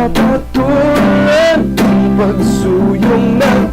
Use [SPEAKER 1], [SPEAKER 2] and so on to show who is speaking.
[SPEAKER 1] Napatulan Pagsuyong ng